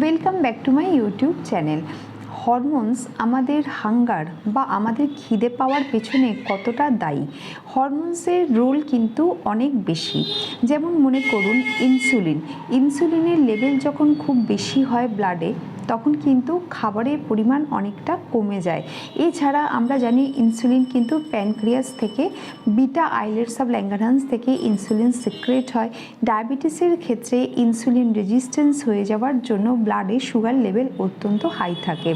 Welcome back to my YouTube channel hormones আমাদের hunger বা আমাদের খিদে পাওয়ার পেছনে কতটা দায়ী? হরমোনসের রোল কিন্তু অনেক বেশি। যেমন মনে করুন ইনসুলিন ইনসুলিনের লেভেল যখন খুব বেশি হয় ব্লাডে তখন কিন্তু খাবারের পরিমাণ অনেকটা কমে যায়। এছাড়া আমরা জানি ইনসুলিন কিন্তু প্যানক্রিয়াস থেকে বিটা আইলেটস অফ ল্যাঙ্গারহান্স থেকে ইনসুলিন সিক্রেট হয়। ডায়াবেটিসের ক্ষেত্রে ইনসুলিন রেজিস্ট্যান্স হয়ে যাওয়ার জন্য ব্লাডে সুগার লেভেল অত্যন্ত হাই থাকে।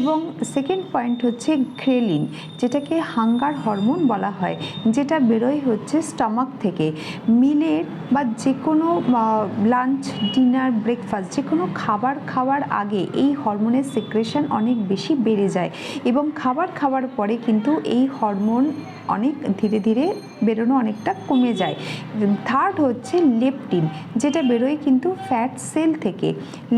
এবং সেকেন্ড পয়েন্ট হচ্ছে ঘ্রেলিন যেটাকে হাঙ্গার হরমোন বলা হয়, যেটা বেরোয় হচ্ছে স্টমাক থেকে। মিলের বা যে কোনো লাঞ্চ ডিনার ব্রেকফাস্ট যে কোনো খাবার খাওয়ার আগে এই হরমোনের সিক্রেশন অনেক বেশি বেড়ে যায় এবং খাবার খাওয়ার পরে কিন্তু এই হরমোন অনেক ধীরে ধীরে বেরোনো অনেকটা কমে যায়। থার্ড হচ্ছে লেপটিন যেটা বেরোয় কিন্তু ফ্যাট সেল থেকে।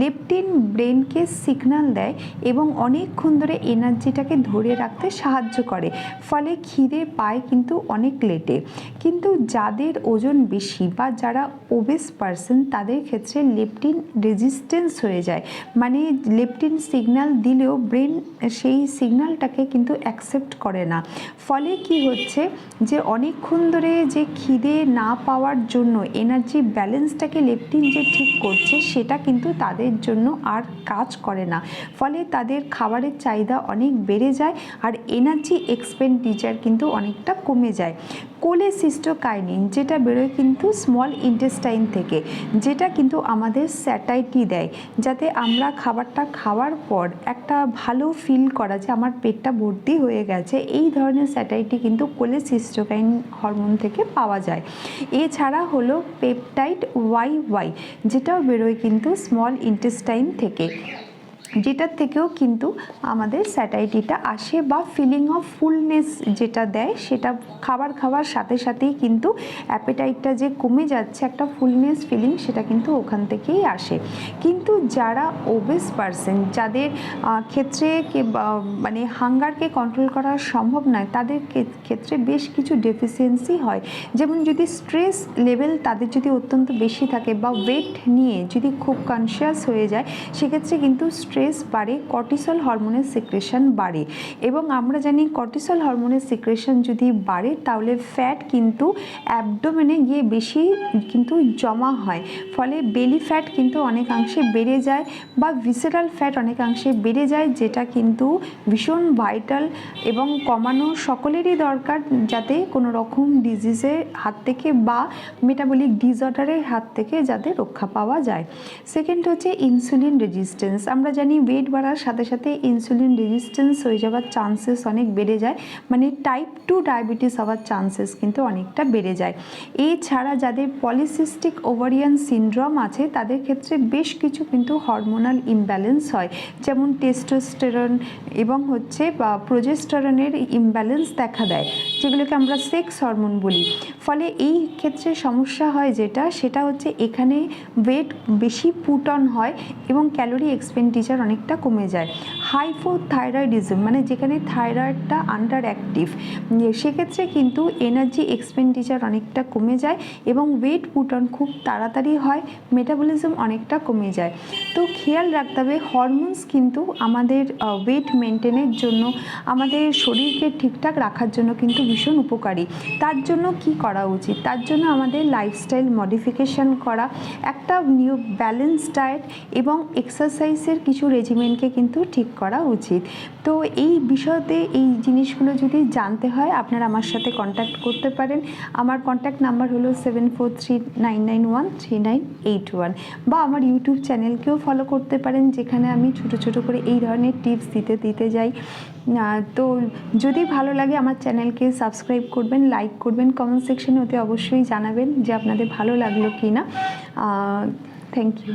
লেপটিন ব্রেনকে সিগনাল দেয় এবং অনেকক্ষণ ধরে এনার্জিটাকে ধরে রাখতে সাহায্য করে, ফলে খিদে পায় কিন্তু অনেক লেটে কিন্তু যাদের ওজন বেশি বা যারা ওবেস পার্সন তাদের ক্ষেত্রে লেপটিন রেজিস্ট্যান্স হয়ে যায়। মানে লেপটিন সিগন্যাল দিলেও ব্রেন সেই সিগনালটাকে কিন্তু অ্যাকসেপ্ট করে না। ফলে কি হচ্ছে যে অনেকক্ষণ ধরে যে খিদে না পাওয়ার জন্য এনার্জি ব্যালেন্সটাকে লেপটিন যে ঠিক করছে, সেটা কিন্তু তাদের জন্য আর কাজ করে না। ফলে তাদের খাবারের চাহিদা অনেক বেড়ে যায় আর এনার্জি এক্সপেন্ডিচার কিন্তু অনেকটা কমে যায়। কোলেসিস্টোকাইনিন যেটা বেরোয় কিন্তু স্মল ইন্টেস্টাইন থেকে, যেটা কিন্তু আমাদের স্যাটাইটি দেয়, যাতে আমরা খাবারটা খাওয়ার পর একটা ভালো ফিল করা যে আমার পেটটা ভর্তি হয়ে গেছে। এই ধরনের স্যাটাইটি কিন্তু কোলেসিস্টোকাইন হরমোন থেকে পাওয়া যায়। এছাড়া হলো পেপটাইড ওয়াই ওয়াই যেটাও বেরোয় কিন্তু স্মল ইন্টেস্টাইন থেকে। যেটার থেকেও কিন্তু আমাদের স্যাটাইটিটা আসে বা ফিলিং অফ ফুলনেস যেটা দেয়, সেটা খাবার খাওয়ার সাথে সাথেই কিন্তু অ্যাপেটাইটটা যে কমে যাচ্ছে, একটা ফুলনেস ফিলিং সেটা কিন্তু ওখান থেকেই আসে। কিন্তু যারা ওবেস পারসন যাদের ক্ষেত্রে মানে হাঙ্গারকে কন্ট্রোল করা সম্ভব নয়, তাদের ক্ষেত্রে বেশ কিছু ডেফিসিয়েন্সি হয়। যেমন যদি স্ট্রেস লেভেল তাদের যদি অত্যন্ত বেশি থাকে বা ওয়েট নিয়ে যদি খুব কনসিয়াস হয়ে যায়, সেক্ষেত্রে কিন্তু স্ট্রেস স্ট্রেস বাড়ে কর্টিসল হরমোনের সিক্রেশন বাড়ে। এবং আমরা জানি কর্টিসল হরমোনের সিক্রেশন যদি বাড়ে, তাহলে ফ্যাট কিন্তু অ্যাবডোমেনে গিয়ে বেশি কিন্তু জমা হয়। ফলে বেলি ফ্যাট কিন্তু অনেকাংশে বেড়ে যায় বা ভিসেরাল ফ্যাট অনেকাংশে বেড়ে যায়, যেটা কিন্তু ভীষণ ভাইটাল এবং কমানো সকলেরই দরকার যাতে কোনো রকম ডিজিজের হাত থেকে বা মেটাবলিক ডিসঅর্ডারের হাত থেকে যাতে রক্ষা পাওয়া যায়। সেকেন্ড হচ্ছে ইনসুলিন রেজিস্ট্যান্স আমরা জানি জানি ওয়েট বাড়ার সাথে সাথে ইনসুলিন রেজিস্ট্যান্স হয়ে যাওয়ার চান্সেস অনেক বেড়ে যায়। মানে টাইপ টু ডায়াবেটিস হওয়ার চান্সেস কিন্তু অনেকটা বেড়ে যায়। এছাড়া যাদের পলিসিস্টিক ওভারিয়ান সিনড্রোম আছে, তাদের ক্ষেত্রে বেশ কিছু কিন্তু হরমোনাল ইমব্যালেন্স হয়। যেমন টেস্টোস্টেরন এবং হচ্ছে প্রোজেস্টেরনের ইমব্যালেন্স দেখা দেয়, যেগুলোকে আমরা সেক্স হরমোন বলি। ফলে এই ক্ষেত্রে সমস্যা হয় যেটা, সেটা হচ্ছে এখানে ওয়েট বেশি পুট অন হয় এবং ক্যালোরি এক্সপেন্ডিচার অনেকটা কমে যায়। হাইপোথাইরয়েডিজম মানে যেখানে থাইরয়েডটা আন্ডার অ্যাক্টিভ সেক্ষেত্রে কিন্তু এনার্জি এক্সপেন্ডিচার অনেকটা কমে যায় এবং ওয়েট পুট অন খুব তাড়াতাড়ি হয় মেটাবলিজম অনেকটা কমে যায়। তো খেয়াল রাখতে হবে হরমোনস কিন্তু আমাদের ওয়েট মেনটেনের জন্য, আমাদের শরীরকে ঠিকঠাক রাখার জন্য কিন্তু ভীষণ উপকারী। তার জন্য কি করা উচিত? তার জন্য আমাদের লাইফস্টাইল মডিফিকেশান করা, একটা নিউ ব্যালেন্স ডায়েট এবং এক্সারসাইজের কিছু রেজিমেন্টকে কিন্তু ঠিক করা উচিত। তো এই বিষয়তে এই জিনিসগুলো যদি জানতে হয়, আপনারা আমার সাথে কন্ট্যাক্ট করতে পারেন। আমার কন্ট্যাক্ট নাম্বার হলো seven four three nine nine one three nine eight one বা আমার ইউটিউব চ্যানেলকেও ফলো করতে পারেন, যেখানে আমি ছোট ছোট করে এই ধরনের টিপস দিতে দিতে যাই। তো যদি ভালো লাগে আমার চ্যানেলকে সাবস্ক্রাইব করবেন লাইক করবেন কমেন্ট সেকশনে ওতে অবশ্যই জানাবেন যে আপনাদের ভালো লাগল কি না থ্যাংক ইউ